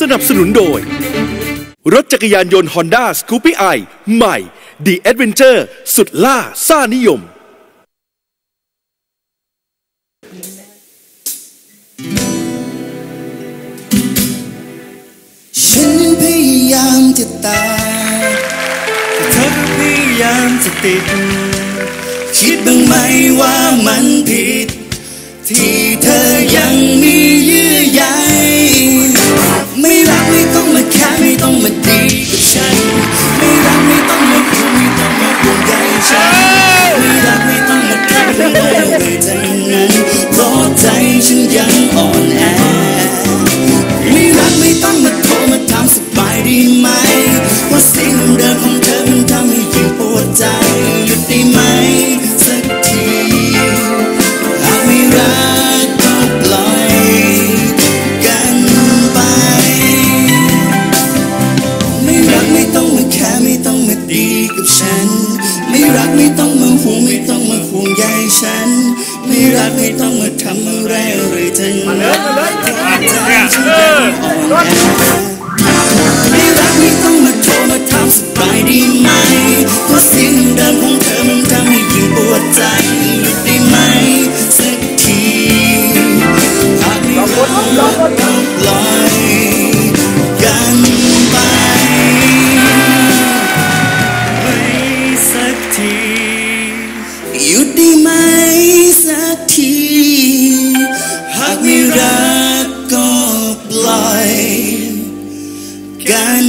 สนับสนุนโดย รถจักรยานยนต์ Honda s c o o p y i ใหม่ The Adventure สุดล่าซ่านิยม ฉันพยายามจะตายแต่เธอก็พยายามจะติด คิดบ้างไหมว่ามันผิด ที่เธอยัง ห่วงไม่ต้องมาห่วงใยฉัน ไม่รักไม่ต้องมาทำอะไรอะไรทั้งนั้นใจฉันยังอ่อนแอไม่รักไม่ ได้ไหมสักที หากไม่รักก็ปล่อยกัน